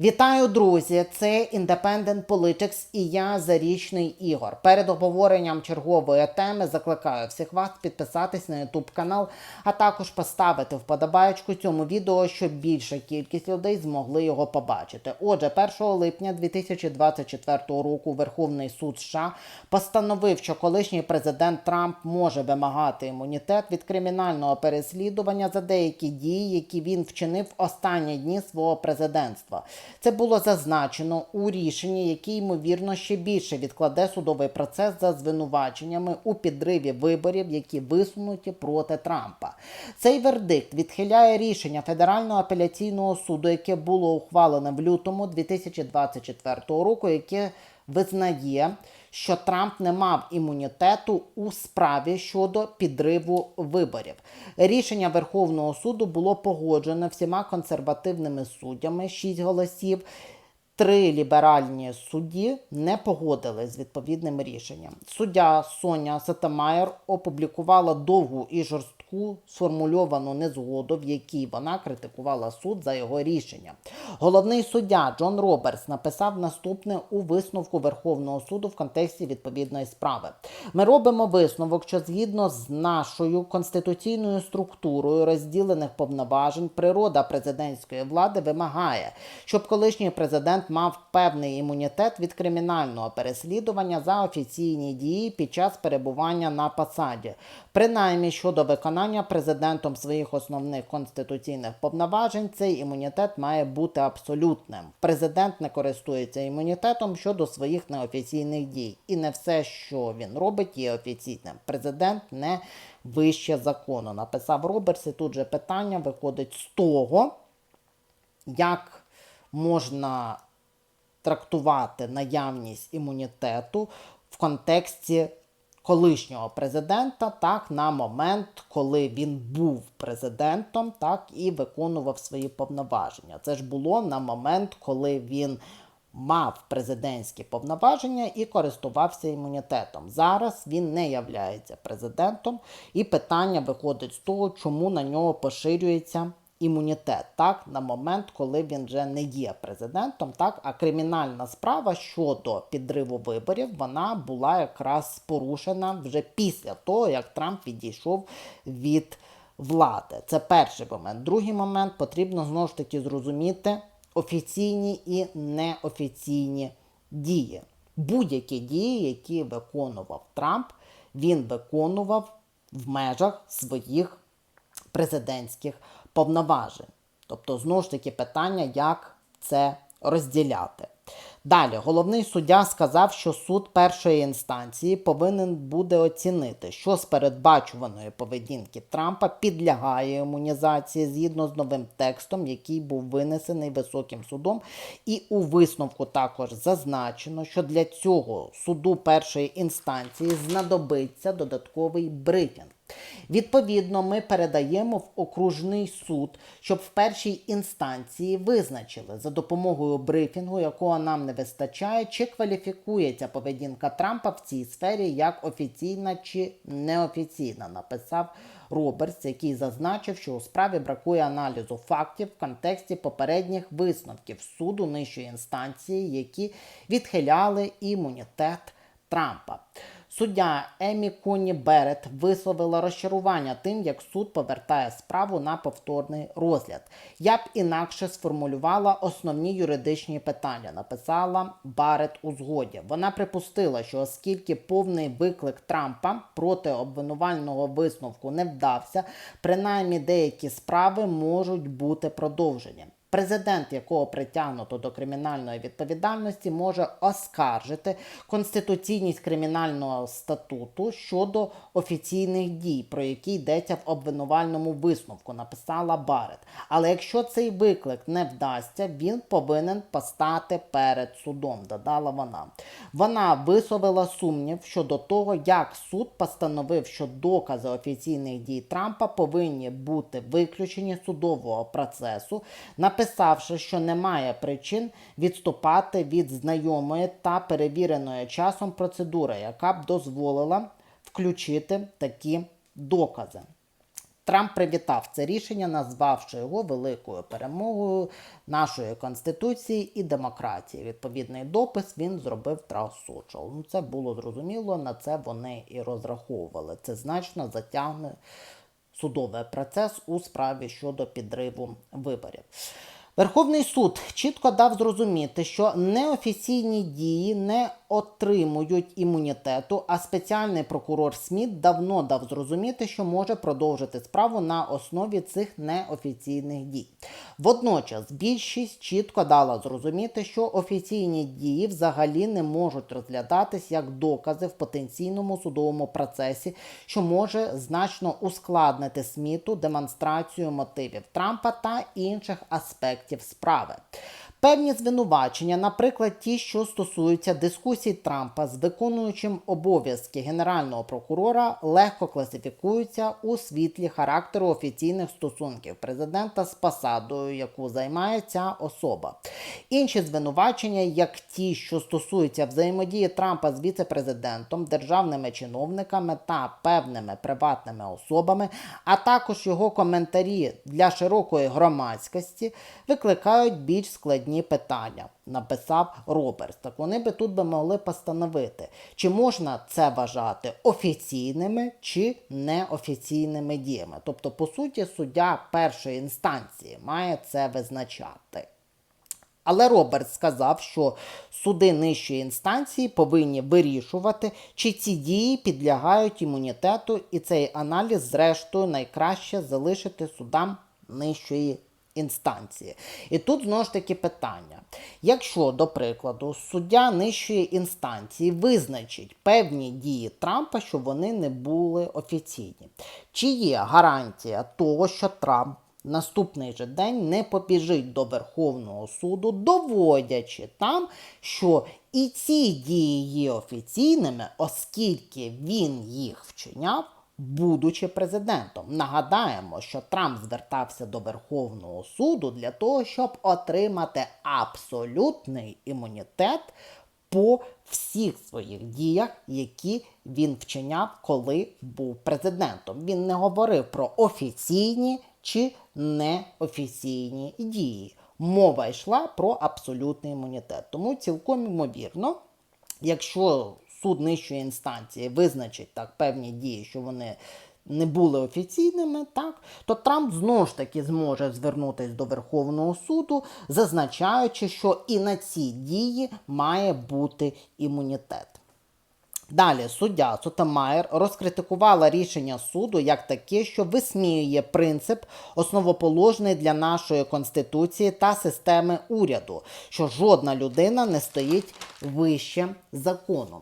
Вітаю, друзі! Це Independent Politics і я Зарічний Ігор. Перед обговоренням чергової теми закликаю всіх вас підписатись на YouTube канал, а також поставити вподобаєчку цьому відео, щоб більша кількість людей змогли його побачити. Отже, 1 липня 2024 року Верховний суд США постановив, що колишній президент Трамп може вимагати імунітет від кримінального переслідування за деякі дії, які він вчинив останні дні свого президентства. Це було зазначено у рішенні, яке ймовірно ще більше відкладе судовий процес за звинуваченнями у підриві виборів, які висунуті проти Трампа. Цей вердикт відхиляє рішення Федерального апеляційного суду, яке було ухвалене в лютому 2024 року, яке визнає, що Трамп не мав імунітету у справі щодо підриву виборів. Рішення Верховного суду було погоджено всіма консервативними суддями, 6 голосів. Три ліберальні судді не погодили з відповідним рішенням. Суддя Соня Сатамайер опублікувала довгу і жорстку сформульовану незгоду, в якій вона критикувала суд за його рішення. Головний суддя Джон Робертс написав наступне у висновку Верховного суду в контексті відповідної справи. Ми робимо висновок, що згідно з нашою конституційною структурою розділених повноважень, природа президентської влади вимагає, щоб колишній президент мав певний імунітет від кримінального переслідування за офіційні дії під час перебування на посаді, принаймні щодо виконання президентом своїх основних конституційних повноважень, цей імунітет має бути абсолютним. Президент не користується імунітетом щодо своїх неофіційних дій, і не все, що він робить, є офіційним. Президент не вище закону. Написав Робертс, і тут же питання виходить з того, як можна трактувати наявність імунітету в контексті колишнього президента, так на момент, коли він був президентом, так і виконував свої повноваження. Це ж було на момент, коли він мав президентські повноваження і користувався імунітетом. Зараз він не являється президентом, і питання виходить з того, чому на нього поширюється імунітет, так, на момент, коли він вже не є президентом, так, а кримінальна справа щодо підриву виборів, вона була якраз порушена вже після того, як Трамп відійшов від влади. Це перший момент. Другий момент потрібно знову ж таки зрозуміти офіційні і неофіційні дії. Будь-які дії, які виконував Трамп, він виконував в межах своїх президентських повноважень. Тобто, знову ж таки, питання, як це розділяти. Далі, головний суддя сказав, що суд першої інстанції повинен буде оцінити, що з передбачуваної поведінки Трампа підлягає імунізації згідно з новим текстом, який був винесений високим судом. І у висновку також зазначено, що для цього суду першої інстанції знадобиться додатковий брифінг. Відповідно, ми передаємо в окружний суд, щоб в першій інстанції визначили за допомогою брифінгу, якого нам не вистачає, чи кваліфікується поведінка Трампа в цій сфері як офіційна чи неофіційна, написав Робертс, який зазначив, що у справі бракує аналізу фактів в контексті попередніх висновків суду нижчої інстанції, які відхиляли імунітет Трампа. Суддя Емі Коні Берет висловила розчарування тим, як суд повертає справу на повторний розгляд. Я б інакше сформулювала основні юридичні питання, написала Барет у згоді. Вона припустила, що оскільки повний виклик Трампа проти обвинувального висновку не вдався, принаймні деякі справи можуть бути продовжені. Президент, якого притягнуто до кримінальної відповідальності, може оскаржити конституційність кримінального статуту щодо офіційних дій, про які йдеться в обвинувальному висновку, написала Барет. Але якщо цей виклик не вдасться, він повинен постати перед судом, додала вона. Вона висловила сумнів щодо того, як суд постановив, що докази офіційних дій Трампа повинні бути виключені судового процесу. Написавши, що немає причин відступати від знайомої та перевіреної часом процедури, яка б дозволила включити такі докази. Трамп привітав це рішення, назвавши його великою перемогою нашої конституції і демократії. Відповідний допис він зробив Social. Ну це було зрозуміло. На це вони і розраховували. Це значно затягне судовий процес у справі щодо підриву виборів. Верховний суд чітко дав зрозуміти, що неофіційні дії не отримують імунітету, а спеціальний прокурор Сміт давно дав зрозуміти, що може продовжити справу на основі цих неофіційних дій. Водночас більшість чітко дала зрозуміти, що офіційні дії взагалі не можуть розглядатись як докази в потенційному судовому процесі, що може значно ускладнити Сміту демонстрацію мотивів Трампа та інших аспектів справи. Певні звинувачення, наприклад, ті, що стосуються дискусій Трампа з виконуючим обов'язки генерального прокурора, легко класифікуються у світлі характеру офіційних стосунків президента з посадою, яку займає ця особа. Інші звинувачення, як ті, що стосуються взаємодії Трампа з віце-президентом, державними чиновниками та певними приватними особами, а також його коментарі для широкої громадськості, викликають більш складні питання, написав Робертс. Так вони би тут би могли постановити, чи можна це вважати офіційними чи неофіційними діями. Тобто, по суті, суддя першої інстанції має це визначати. Але Роберт сказав, що суди нижчої інстанції повинні вирішувати, чи ці дії підлягають імунітету, і цей аналіз, зрештою, найкраще залишити судам нижчої інстанції. І тут знову ж таки питання: якщо, до прикладу, суддя нижчої інстанції визначить певні дії Трампа, що вони не були офіційні, чи є гарантія того, що Трамп наступний же день не побіжить до Верховного суду, доводячи там, що і ці дії є офіційними, оскільки він їх вчиняв. Будучи президентом, нагадаємо, що Трамп звертався до Верховного суду для того, щоб отримати абсолютний імунітет по всіх своїх діях, які він вчиняв, коли був президентом. Він не говорив про офіційні чи неофіційні дії. Мова йшла про абсолютний імунітет. Тому цілком ймовірно, якщо суд нижчої інстанції визначить так певні дії, що вони не були офіційними, так, то Трамп знову ж таки зможе звернутися до Верховного суду, зазначаючи, що і на ці дії має бути імунітет. Далі суддя Сотамаєр розкритикувала рішення суду як таке, що висміює принцип, основоположний для нашої конституції та системи уряду, що жодна людина не стоїть вище закону.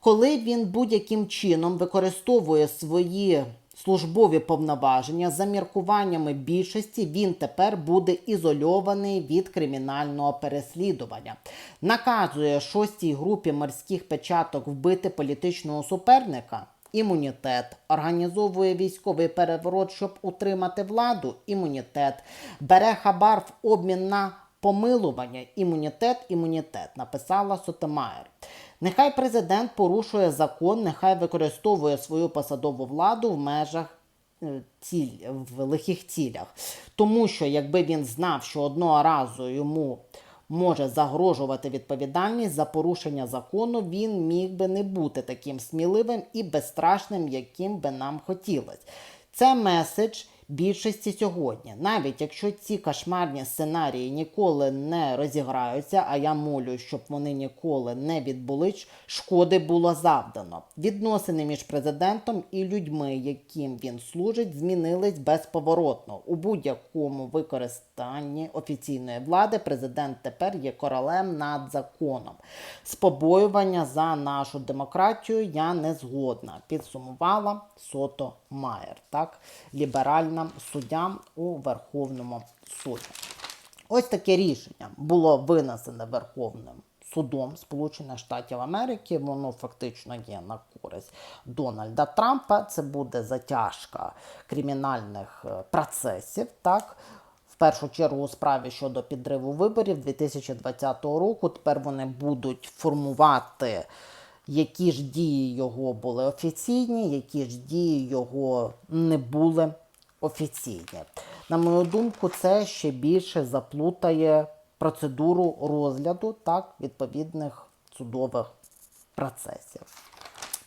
Коли він будь-яким чином використовує свої службові повноваження за міркуваннями більшості, він тепер буде ізольований від кримінального переслідування. Наказує шостій групі морських печаток вбити політичного суперника. Імунітет організовує військовий переворот, щоб утримати владу. Імунітет бере хабар в обмін на помилування. Імунітет, імунітет, написала Сотомаєр. Нехай президент порушує закон, нехай використовує свою посадову владу в межах е, ціль, в лихих цілях. Тому що якби він знав, що одного разу йому може загрожувати відповідальність за порушення закону, він міг би не бути таким сміливим і безстрашним, яким би нам хотілося. Це меседж більшості сьогодні. Навіть якщо ці кошмарні сценарії ніколи не розіграються, а я молю, щоб вони ніколи не відбулись, шкоди було завдано. Відносини між президентом і людьми, яким він служить, змінились безповоротно. У будь-якому використанні офіційної влади президент тепер є королем над законом. З побоювання за нашу демократію я не згодна. Підсумувала Сото Майер, так, ліберальна суддя у Верховному суді. Ось таке рішення було винесене Верховним судом Сполучених Штатів Америки. Воно фактично є на користь Дональда Трампа. Це буде затяжка кримінальних е, процесів. так, в першу чергу у справі щодо підриву виборів 2020 року. Тепер вони будуть формувати, які ж дії його були офіційні, які ж дії його не були офіційні. На мою думку, це ще більше заплутає процедуру розгляду так, відповідних судових процесів.